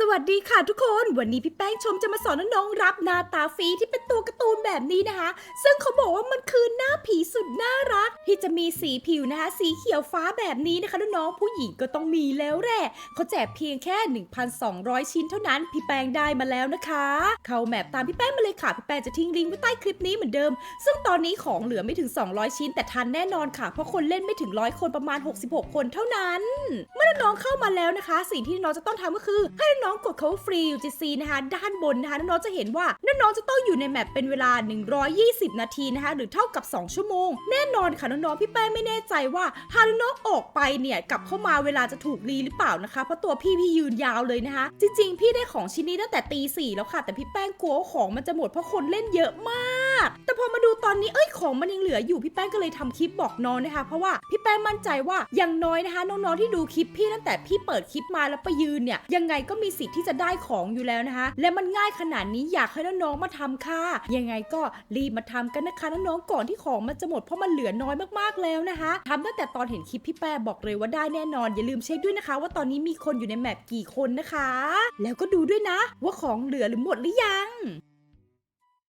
สวัสดีค่ะทุกคนวันนี้พี่แป้งชมจะมาสอนน้องๆรับหน้าตาฟีที่เป็นตัวการ์ตูนแบบนี้นะคะ ซึ่งเขาบอกว่ามันคือหน้าผีสุดน่ารัก ที่จะมีสีผิวนะคะ สีเขียวฟ้าแบบนี้นะคะน้องๆผู้หญิงก็ต้องมีแล้วแหละเขาแจกเพียงแค่ 1,200 ชิ้นเท่านั้นพี่แป้งได้มาแล้วนะคะ เข้าแมปตามพี่แป้งมาเลยค่ะพี่แป้งจะทิ้งลิงก์ไว้ใต้คลิปนี้เหมือนเดิม ซึ่งตอนนี้ของเหลือไม่ถึง 200 ชิ้น แต่ทันแน่นอนค่ะ เพราะคนเล่นไม่ถึงร้อยคนประมาณ 66 คนเท่านั้น เมื่อน้องเข้ามาแล้วนะคะ สิ่งที่น้องจะต้องทำก็คือให้น้องๆกดเขาฟรี UGC นะคะ ด้านบนนะคะน้องๆจะเห็นว่าน้องๆจะต้องอยู่ในแมปเป็นเวลา 120 นาทีนะคะหรือเท่ากับ 2 ชั่วโมง แน่นอนค่ะน้องๆพี่แป้งไม่แน่ใจว่าหากน้องๆออกไปเนี่ยกลับเข้ามาเวลาจะถูกรีหรือเปล่านะคะ เพราะตัวพี่พี่ยืนยาวเลยนะคะ จริง ๆ พี่ได้ของชิ้นนี้ตั้งแต่ตีสี่แล้วค่ะ แต่พี่แป้งกลัวของมันจะหมดเพราะคนเล่นเยอะมาก แต่พอมาดูตอนนี้เอ้ยของมันยังเหลืออยู่พี่แป้งก็เลยทำคลิปบอกน้องนะคะ เพราะว่าพี่แป้งมั่นใจว่าอย่างน้อยนะคะน้องๆที่ดูคลิปพี่ตั้งแต่พี่เปิดคลิปมาแล้วไปยืนเนี่ยยังไงก็มีสิทธิ์ที่จะได้ของอยู่แล้วนะคะ และมันง่ายขนาดนี้อยากให้น้องๆมาทำค่ะยังไงก็รีบมาทำกันนะคะน้องๆก่อนที่ของมันจะหมดเพราะมันเหลือน้อยมากๆแล้วนะคะทำตั้งแต่ตอนเห็นคลิปพี่แป้งบอกเลยว่าได้แน่นอนอย่าลืมเช็คด้วยนะคะ ว่าตอนนี้มีคนอยู่ในแมปกี่คนนะคะ แล้วก็ดูด้วยนะ ว่าของเหลือหรือหมดหรือยัง